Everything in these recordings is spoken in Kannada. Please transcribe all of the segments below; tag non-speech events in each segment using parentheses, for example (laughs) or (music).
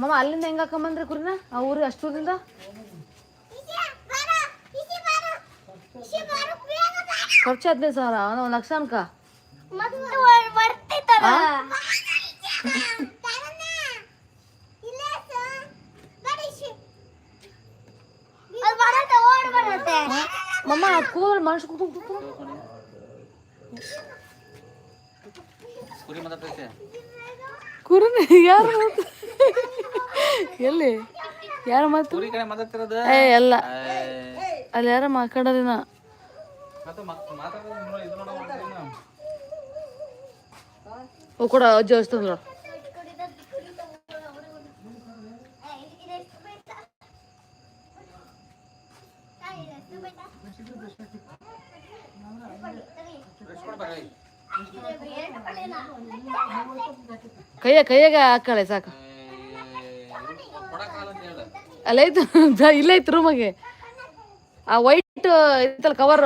ಮಮ್ಮ ಅಲ್ಲಿಂದ ಹೆಂಗ್ ಹಾಕೊಂಬಂದ್ರಿ ಕುರಿನ? ಆ ಊರಿಗೆ ಅಷ್ಟು ದೂರದಿಂದ ಖರ್ಚು ಹದಿನೈದು ಸಾವಿರ ಒಂದು ಲಕ್ಷ ಅನ್ಕ ಮಮ್ಮ ಕೂದಲು ಮನುಷ್ಯ ಕೂತು ಕುರಿ. ಮಾತಾಡ್ತೈತೆ ಕುರಿನ ಯಾರು ಮಾತು ಎಲ್ಲಿ? ಯಾರ ಮಾತು? ಏ ಎಲ್ಲ. ಅಲ್ಲಿ ಯಾರ ಮಾತಾಡೋದಿನ ಓ ಕೂಡ ಅಜ್ಜಿ ವಸ್ತುಂದ್ ನೋಡು. ಕೈಯ ಕೈಯಾಗ ಹಾಕಳೆ ಸಾಕು. ಅಲ್ಲ ಐತು ಇಲ್ಲೇ ಐತಿ ರೂಮಗೆ ಆ ವೈಟ್ ಇತ್ತಲ್ಲ ಕವರ್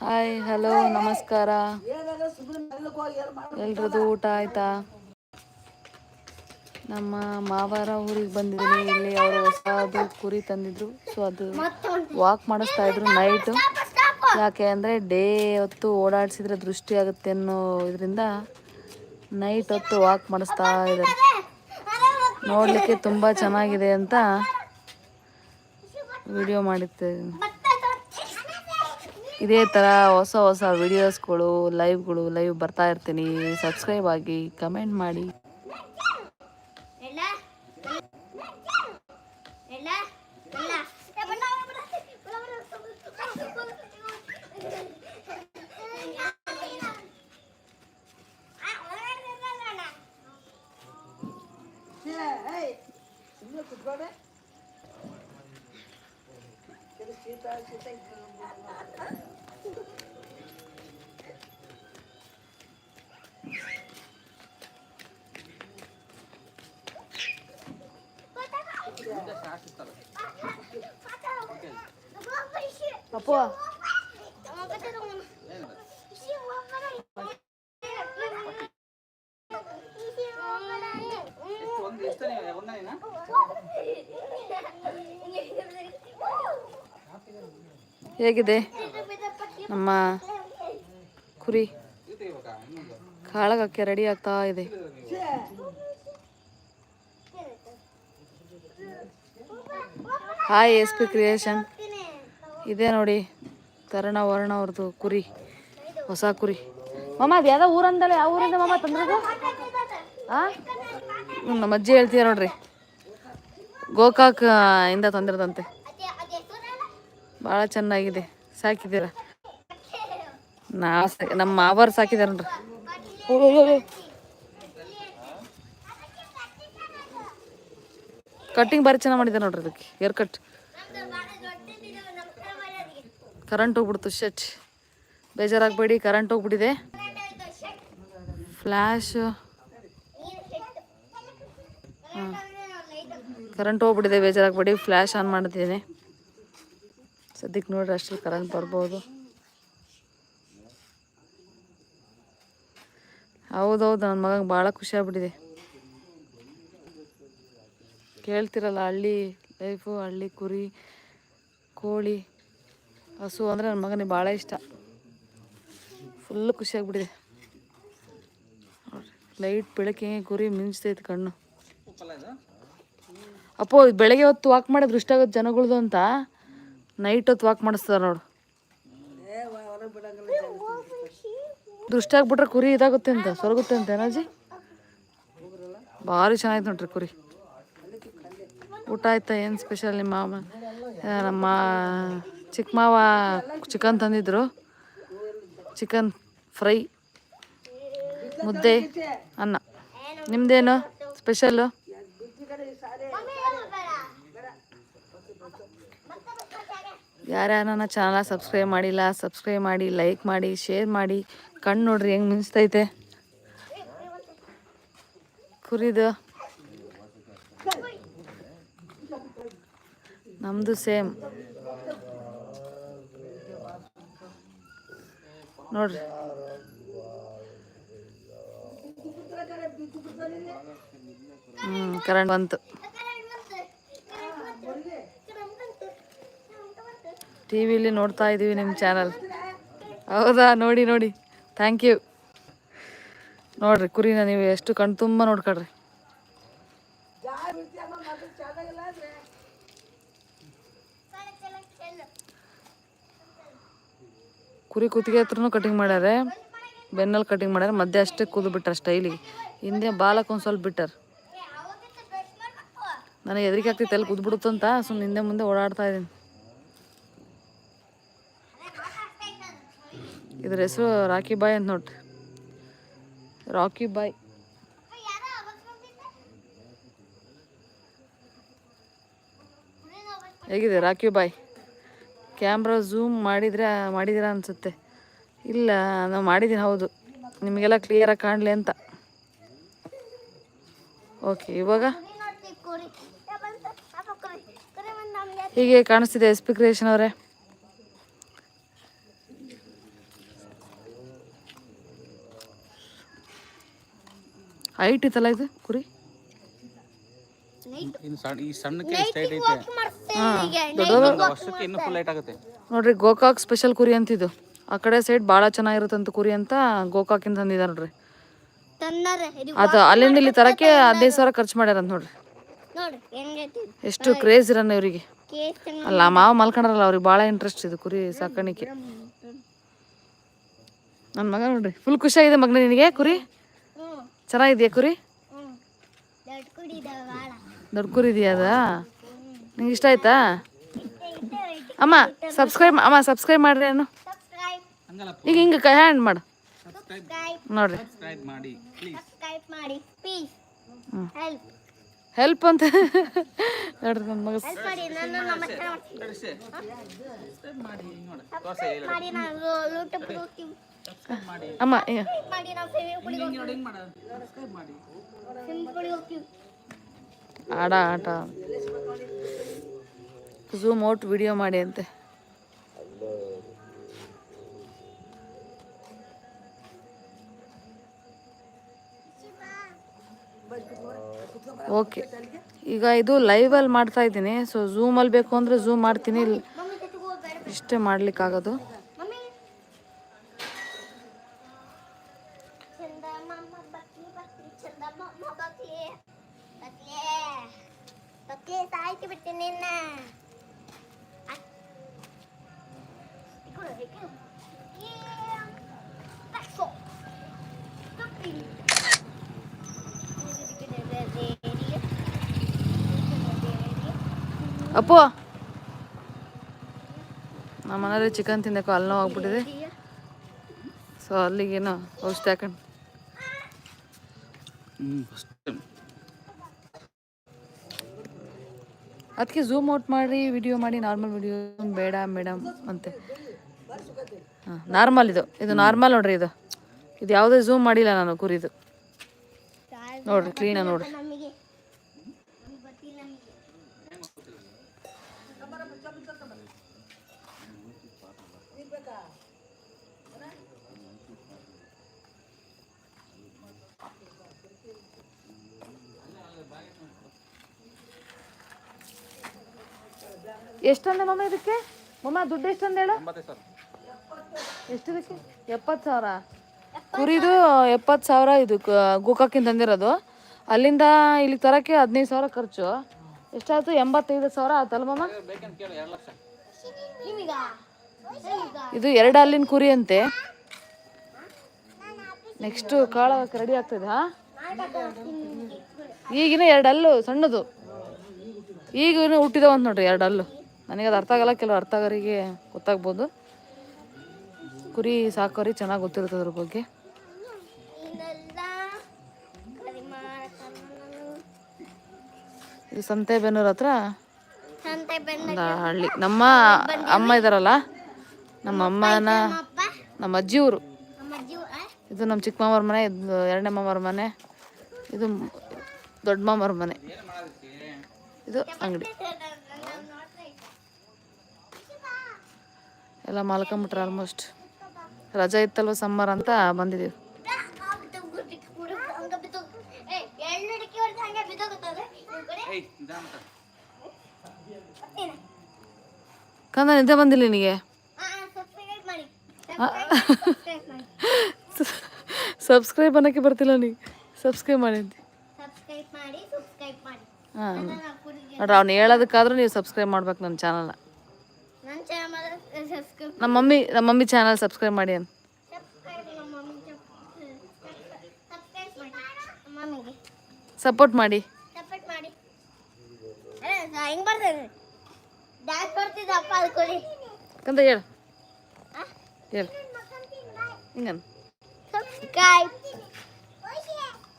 ಹಾಯ್ ಹಲೋ ನಮಸ್ಕಾರ. ಎಲ್ರದ್ದು ಊಟ ಆಯ್ತಾ? ನಮ್ಮ ಮಾವರ ಊರಿಗೆ ಬಂದಿದ್ದೀನಿ. ಇಲ್ಲಿ ಅವರು ಹೊಸದು ಕುರಿ ತಂದಿದ್ರು. ಸೊ ಅದು ವಾಕ್ ಮಾಡಿಸ್ತಾ ಇದ್ರು ನೈಟು ಯಾಕೆ ಅಂದರೆ ಡೇ ಹೊತ್ತು ಓಡಾಡಿಸಿದ್ರೆ ದೃಷ್ಟಿ ಆಗುತ್ತೆ ಅನ್ನೋ ಇದರಿಂದ ನೈಟ್ ಹೊತ್ತು ವಾಕ್ ಮಾಡಿಸ್ತಾ ಇದ್ದಾರೆ. ನೋಡಲಿಕ್ಕೆ ತುಂಬ ಚೆನ್ನಾಗಿದೆ ಅಂತ ವಿಡಿಯೋ ಮಾಡಿರ್ತೇವೆ ಇದೇ ಥರ ಹೊಸ ಹೊಸ ವಿಡಿಯೋಸ್ಗಳು ಲೈವ್ಗಳು ಲೈವ್ ಬರ್ತಾ ಇರ್ತೀನಿ. ಸಬ್ಸ್ಕ್ರೈಬ್ ಆಗಿ ಕಮೆಂಟ್ ಮಾಡಿ. ಅಪ್ಪು ಹೇಗಿದೆ? ನಮ್ಮ ಕುರಿ ಕಾಳಗಕ್ಕೆ ರೆಡಿ ಆಗ್ತಾ ಇದೆ. ಹಾಯ್ ಎಸ್ ಪಿ ಕ್ರಿಯೇಷನ್ ಇದೆ ನೋಡಿ, ತರಣ ವರ್ಣ ಅವ್ರದ್ದು ಕುರಿ, ಹೊಸ ಕುರಿ. ಮಮ್ಮ ಅದು ಯಾವ್ದೋ ಊರಂದಲ್ಲ ಯಾವ ಊರಿಂದ ಮಮ್ಮ ತಂದ್ರದು? ನಮ್ಮ ಅಜ್ಜಿ ಹೇಳ್ತೀಯ ನೋಡ್ರಿ. ಗೋಕಾಕ್ ಇಂದ ತಂದಿರೋದಂತೆ. ಭಾಳ ಚೆನ್ನಾಗಿದೆ. ಸಾಕಿದ್ದೀರ? ನಾ ನಮ್ಮ ಮಾವರು ಸಾಕಿದಾರ ನೋಡ್ರಿ ಓ, ಓ, ಓ, ಓ. ಕಟ್ಟಿಂಗ್ ಭಾರಿ ಚೆನ್ನಾಗಿ ಮಾಡಿದ್ದಾರೆ ನೋಡ್ರಿ ಅದಕ್ಕೆ. Air cut. ಕರೆಂಟ್ ಹೋಗ್ಬಿಡ್ತು ಶಟ್ ಬೇಜಾರಾಗಬೇಡಿ ಕರೆಂಟ್ ಹೋಗ್ಬಿಟ್ಟಿದೆ. ಫ್ಲ್ಯಾಶ್ ಕರೆಂಟ್ ಹೋಗ್ಬಿಟ್ಟಿದೆ ಬೇಜಾರಾಗಬೇಡಿ. ಫ್ಲ್ಯಾಶ್ ಆನ್ ಮಾಡಿದ್ದೀನಿ ಸದ್ಯಕ್ಕೆ ನೋಡ್ರಿ ಅಷ್ಟರಲ್ಲಿ ಕರೆಂಟ್ ಬರ್ಬೋದು. ಹೌದೌದು ನನ್ನ ಮಗಂಗೆ ಭಾಳ ಖುಷಿ ಆಗ್ಬಿಟ್ಟಿದೆ. ಕೇಳ್ತಿರಲ್ಲ, ಹಳ್ಳಿ ಲೈಫು ಹಳ್ಳಿ ಕುರಿ, ಕೋಳಿ, ಹಸು ಅಂದರೆ ನನ್ನ ಮಗನಿಗೆ ಭಾಳ ಇಷ್ಟ. ಫುಲ್ಲು ಖುಷಿಯಾಗ್ಬಿಟ್ಟಿದೆ ಲೈಟ್ ಬೆಳಕಿಗೆ ಕುರಿ ಮಿಂಚ್ತೈತೆ ಕಣ್ಣು. ಅಪ್ಪೋ, ಬೆಳಗ್ಗೆ ಹೊತ್ತು ವಾಕ್ ಮಾಡಿದ್ರೆ ಇಷ್ಟ ಆಗುತ್ತೆ ಜನಗಳ್ದು ಅಂತ. ನೈಟ್ ಹೊತ್ತು ವಾಕ್ ಮಾಡಿಸ್ತಾರೆ ನೋಡು. ದೃಷ್ಟಿ ಆಗ್ಬಿಟ್ರೆ ಕುರಿ ಇದಾಗುತ್ತೆ ಅಂತ, ಸೊರಗುತ್ತೆ ಅಂತ ಏನಾಜಿ? ಭಾರಿ ಚೆನ್ನಾಗಿತ್ತು ನೋಡ್ರಿ ಕುರಿ. ಊಟ ಆಯ್ತಾ, ಏನು ಸ್ಪೆಷಲ್ ನಿಮ್ಮ ಮಾವ ನಮ್ಮ ಚಿಕ್ಕ ಮಾವ ಚಿಕನ್ ತಂದಿದ್ರು. ಚಿಕನ್ ಫ್ರೈ, ಮುದ್ದೆ, ಅನ್ನ. ನಿಮ್ದೇನು ಸ್ಪೆಷಲ್ಲು ಯಾರ್ಯಾರು ನನ್ನ ಚಾನಲ್ ಸಬ್ಸ್ಕ್ರೈಬ್ ಮಾಡಿಲ್ಲ ಸಬ್ಸ್ಕ್ರೈಬ್ ಮಾಡಿ ಲೈಕ್ ಮಾಡಿ ಶೇರ್ ಮಾಡಿ, ಕಣ್ಣು ನೋಡ್ರಿ ಹೆಂಗೆ ಮಿಂಚ್ತೈತೆ. ಕುರಿದು. ನಮ್ಮದು ಸೇಮ್ ನೋಡ್ರಿ. ಹ್ಞೂ ಕರೆಂಟ್ ಬಂತು. ಟಿ ವಿಲಿ ನೋಡ್ತಾ ಇದ್ದೀವಿ ನಿಮ್ಮ ಚಾನಲ್. ಹೌದಾ? ನೋಡಿ ನೋಡಿ. ಥ್ಯಾಂಕ್ ಯು ನೋಡ್ರಿ, ಕುರಿನ ನೀವು ಎಷ್ಟು ಕಣ್ ತುಂಬ ನೋಡ್ಕೊಳ್ರಿ. ಕುರಿ ಕುತ್ತಿಗೆ ಹತ್ರನೂ ಕಟಿಂಗ್ ಮಾಡ್ಯಾರೆ. ಬೆನ್ನಲ್ಲಿ ಕಟಿಂಗ್ ಮಾಡ್ಯಾರ. ಮಧ್ಯೆ ಅಷ್ಟೇ ಕೂದು ಬಿಟ್ಟರೆ ಸ್ಟೈಲಿಗೆ ಹಿಂದೆ ಬಾಲಕ್ಕೆ ಒಂದು ಸ್ವಲ್ಪ ಬಿಟ್ಟಾರೆ. ನನಗೆ ಹೆದರಿಕೆ ಆಗ್ತೈತೆ ಎಲ್ಲಿ ಕುದ್ಬಿಡುತ್ತಂತ. ಸುಮ್ಮನೆ ಹಿಂದೆ ಮುಂದೆ ಓಡಾಡ್ತಾ ಇದ್ದೀನಿ. ಇದ್ರ ಹೆಸರು ರಾಕಿ ಬಾಯ್ ಅಂತ ನೋಡ್ರಿ. ರಾಕಿ ಬಾಯ್. ಹೇಗಿದೆ ರಾಕಿ ಬಾಯ್? ಕ್ಯಾಮ್ರಾ ಝೂಮ್ ಮಾಡಿದ್ರೆ ಮಾಡಿದಿರಾ ಅನಿಸುತ್ತೆ. ಇಲ್ಲ, ನಾವು ಮಾಡಿದ್ದೀನಿ ಹೌದು. ನಿಮಗೆಲ್ಲ ಕ್ಲಿಯರಾಗಿ ಕಾಣಲಿ ಅಂತ. ಓಕೆ ಇವಾಗ? ಹೀಗೆ ಕಾಣಿಸ್ತಿದೆ ಎಸ್ ಪಿ ಕ್ರಿಯೇಷನ್ ಅವರೇ. ಹೈಟ್ ಇತ್ತಲ್ಲ ಇದು ಕುರಿ? ನೋಡ್ರಿ ಗೋಕಾಕ್ ಸ್ಪೆಷಲ್ ಕುರಿ ಅಂತಿದ್ದು ಆ ಕಡೆ ಸೈಡ್ ಭಾಳ ಚೆನ್ನಾಗಿರುತ್ತಂತ ಕುರಿ ಅಂತ ಗೋಕಾಕಿಂದ ತಂದಿದ್ದಾರೆ ನೋಡ್ರಿ. ಇದು ಅದು ಅಲ್ಲಿಂದ ಇಲ್ಲಿ ತರಕ್ಕೆ ಹದಿನೈದು ಸಾವಿರ ಖರ್ಚು ಮಾಡ್ಯಾರಂತ ನೋಡ್ರಿ. ನೋಡು ಹೆಂಗೈತಿ ಎಷ್ಟು ಕ್ರೇಜ್ ಇರನ್ನ ಇವರಿಗೆ. ಅಲ್ಲ ಮಾವ ಮಲ್ಕೊಂಡ್ರಲ್ಲ ಅವ್ರಿಗೆ ಭಾಳ ಇಂಟ್ರೆಸ್ಟ್ ಇದು ಕುರಿ ಸಾಕಾಣಿಕೆ. ನನ್ನ ಮಗ ನೋಡ್ರಿ ಫುಲ್ ಖುಷಿಯಾಗಿದೆ ಮಗನ ನಿನಗೆ ಕುರಿ? ಚೆನ್ನಾಗಿದೆಯಾ ಕುರಿ? ದೊಡ್ಡ ಕುರಿ ಇದೆಯಾ ಅದ? ನಿಂಗೆ ಇಷ್ಟ ಆಯ್ತಾ? ಅಮ್ಮ ಸಬ್ಸ್ಕ್ರೈಬ್ ಅಮ್ಮ ಸಬ್ಸ್ಕ್ರೈಬ್ ಮಾಡ್ರಿ ಅನ್ನು. ಸಬ್ಸ್ಕ್ರೈಬ್ ಈಗ ಹಿಂಗೆ ಕೈ ಹ್ಯಾಂಡ್ ಮಾಡು. ಸಬ್ಸ್ಕ್ರೈಬ್ ನೋಡ್ರಿ ಸಬ್ಸ್ಕ್ರೈಬ್ ಮಾಡಿ ಪ್ಲೀಸ್ ಸಬ್ಸ್ಕ್ರೈಬ್ ಮಾಡಿ ಪ್ಲೀಸ್ ಹ್ಮ್. ಹೆಲ್ಪ್ ಅಂತ ನೋಡ್ರಿ ನನ್ನ ಮಗ ಮಾಡಿ ಅಮ್ಮ ಆಡ ಆಟ. ಝೂಮ್ ಔಟ್ ವಿಡಿಯೋ ಮಾಡಿ ಅಂತೆ. ಓಕೆ ಈಗ ಇದು ಲೈವಲ್ಲಿ ಮಾಡ್ತಾ ಇದ್ದೀನಿ. ಸೊ ಝೂಮಲ್ಲಿ ಬೇಕು ಅಂದರೆ ಝೂಮ್ ಮಾಡ್ತೀನಿ. ಇಷ್ಟೇ ಮಾಡ್ಲಿಕ್ಕೆ ಆಗೋದು ಇಷ್ಟೇ ಮಾಡ್ಲಿಕ್ಕಾಗೋದು. ಸಾಯ್ತು ಬಿಡ್ತೀನಿ ನಿನ್ನ ಅ- ಈ ಕಡೆ, ಈ ಕಡೆ. ಏ, ಬಸ್ಸು. ತುಟ್ಟಿ. ಅಪ್ಪು. ನಮ್ಮ ಮನೇಲಿ ಚಿಕನ್ ತಿನ್ನಕ್ಕೆ ಅಲ್ಲಿ ನೋವು ಆಗ್ಬಿಟ್ಟಿದೆ ಸೊ ಅಲ್ಲಿಗೇನೋ ಔಷಧಿ ಹಾಕೊಂಡು ಹ್ಞೂ ಫಸ್ಟ್ ಅದಕ್ಕೆ ಝೂಮ್ ಔಟ್ ಮಾಡಿ ವಿಡಿಯೋ ಮಾಡಿ ನಾರ್ಮಲ್ ವಿಡಿಯೋ ಬೇಡ ಮೇಡಮ್ ಅಂತೆ. ಹಾಂ ನಾರ್ಮಲ್ ಇದು. ಇದು ನಾರ್ಮಲ್ ನೋಡ್ರಿ ಇದು. ಇದು ಯಾವುದೇ ಝೂಮ್ ಮಾಡಿಲ್ಲ ನಾನು ಕುರಿದು ನೋಡ್ರಿ ಕ್ಲೀನಾಗಿ ನೋಡ್ರಿ. ಎಷ್ಟಂದೆ ಮಮ್ಮ ಇದಕ್ಕೆ? ಮಮ್ಮ, ದುಡ್ಡು ಎಷ್ಟಂದ ಹೇಳು. ಎಂಬತ್ತೈದು ಸರ್ ಎಷ್ಟು ಇದಕ್ಕೆ ಎಪ್ಪತ್ತು ಸಾವಿರ. ಕುರಿದು ಎಪ್ಪತ್ತು ಸಾವಿರ ಇದು ಗೋಕಾಕಿಂದ ತಂದಿರೋದು. ಅಲ್ಲಿಂದ ಇಲ್ಲಿಗೆ ತರಕ್ಕೆ ಹದಿನೈದು ಸಾವಿರ ಖರ್ಚು. ಎಷ್ಟಾಯ್ತು? ಎಂಬತ್ತೈದು ಸಾವಿರ ಆಯ್ತಲ್ಲ ಮಮ್ಮ? ಇದು ಎರಡು ಅಲ್ಲಿನ ಕುರಿ ಅಂತೆ. ನೆಕ್ಸ್ಟ್ ಕಾಳ ರೆಡಿ ಆಗ್ತದೆ ಈಗಿನ ಎರಡು ಅಲ್ಲು ಸಣ್ಣದು. ಈಗ ಹುಟ್ಟಿದವಂತ ನೋಡ್ರಿ ಎರಡು ಹಲ್ಲು ನನಗೆ ಅದು ಅರ್ಥ ಆಗಲ್ಲ, ಕೆಲವು ಅರ್ಥ ಆಗೋರಿಗೆ ಗೊತ್ತಾಗ್ಬೋದು. ಕುರಿ ಸಾಕೋರಿ ಚೆನ್ನಾಗಿ ಗೊತ್ತಿರುತ್ತೆ ಅದ್ರ ಬಗ್ಗೆ. ಇದು ಸಂತೆಬೆನ್ನೂರ್ ಹತ್ರ ಒಂದು ಹಳ್ಳಿ. ನಮ್ಮ ಅಮ್ಮ ಇದಾರಲ್ಲ, ನಮ್ಮ ಅಮ್ಮನ ನಮ್ಮ ಅಜ್ಜಿ ಊರು ಇದು ನಮ್ಮ ಚಿಕ್ಕ ಮನೆ, ಇದು ಎರಡನೇ ಮಾಮರ ಮನೆ, ಇದು ದೊಡ್ಡ ಮಾಮವ್ರ ಮನೆ. ಇದು ಅಂಗಡಿ ನಾನ್ ನೋಡ್ತಾ ಇದ್ದೆ. ಎಲ್ಲ ಮಲ್ಕೊಂಬಿಟ್ರೆ ಆಲ್ಮೋಸ್ಟ್ ರಜಾ ಇತ್ತಲ್ವ ಸಮ್ಮರ್ ಅಂತ ಬಂದಿದ್ದೀವಿ. ಕಂದ ನಿದ್ದೆ ಬಂದಿಲ್ಲ ನಿನಗೆ? ಸಬ್ಸ್ಕ್ರೈಬ್ (laughs) ಅನ್ನೋಕ್ಕೆ ಬರ್ತಿಲ್ಲ ನೀ. ಸಬ್ಸ್ಕ್ರೈಬ್ ಮಾಡಿ ಅಂತ. ಹಾಂ. ನೋಡ್ರಿ ಅವ್ನು ಹೇಳೋದಕ್ಕಾದ್ರೂ ನೀವು ಸಬ್ಸ್ಕ್ರೈಬ್ ಮಾಡ್ಬೇಕು ನನ್ನ ಚಾನಲ್ನ ನಮ್ಮ ಮಮ್ಮಿ ನಮ್ಮ ಮಮ್ಮಿ ಚಾನಲ್ ಸಬ್ಸ್ಕ್ರೈಬ್ ಮಾಡಿ ಅಂತ. ಸಪೋರ್ಟ್ ಮಾಡಿ. ಸಪೋರ್ಟ್ ಮಾಡಿ. ಅರೆ ಹೆಂಗ್ ಬರ್ತದೆ ಡ್ಯಾನ್ಸ್ ಬರ್ತಿದ್ದ ಅಪ್ಪ ಅದು ಕಂದ ಹೇಳು. ಹೇಳು. ಹಿಂಗನ್. ಸಬ್ಸ್ಕ್ರೈಬ್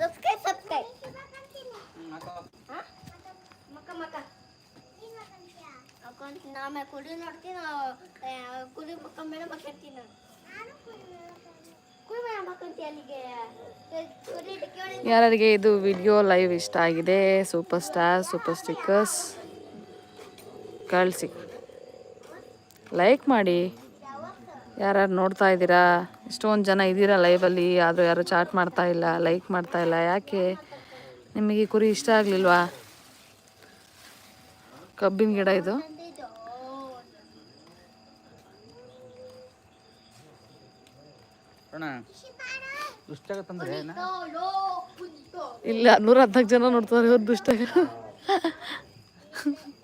ಸಬ್ಸ್ಕ್ರೈಬ್ ಸಬ್ಸ್ಕ್ರೈಬ್ ಮಕ್ಕ ಮಕ್ಕ. ಯಾರಿಗೆ ಇದು ವಿಡಿಯೋ ಲೈವ್ ಇಷ್ಟ ಆಗಿದೆ ಸೂಪರ್ ಸ್ಟಾರ್ ಸೂಪರ್ ಸ್ಟಿಕ್ಕರ್ಸ್ ಕಳಿಸಿ ಲೈಕ್ ಮಾಡಿ. ಯಾರ್ಯಾರು ನೋಡ್ತಾ ಇದ್ದೀರಾ? ಇಷ್ಟೊಂದು ಜನ ಇದ್ದೀರಾ ಲೈವಲ್ಲಿ ಆದರೂ ಯಾರು ಚಾಟ್ ಮಾಡ್ತಾ ಇಲ್ಲ ಲೈಕ್ ಮಾಡ್ತಾ ಇಲ್ಲ. ಯಾಕೆ? ನಿಮಗೆ ಕುರಿ ಇಷ್ಟ ಆಗಲಿಲ್ವಾ? ಕಬ್ಬಿನ ಗಿಡ ಇದು. ಅಣ್ಣ ದುಷ್ಟಾಗತ್ತಂದ್ರೆ? ಇಲ್ಲ ನೂರ ಹದಿನಾಲ್ಕು ಜನ ನೋಡ್ತಾರೆ ಇವ್ರು ದುಷ್ಟ (laughs)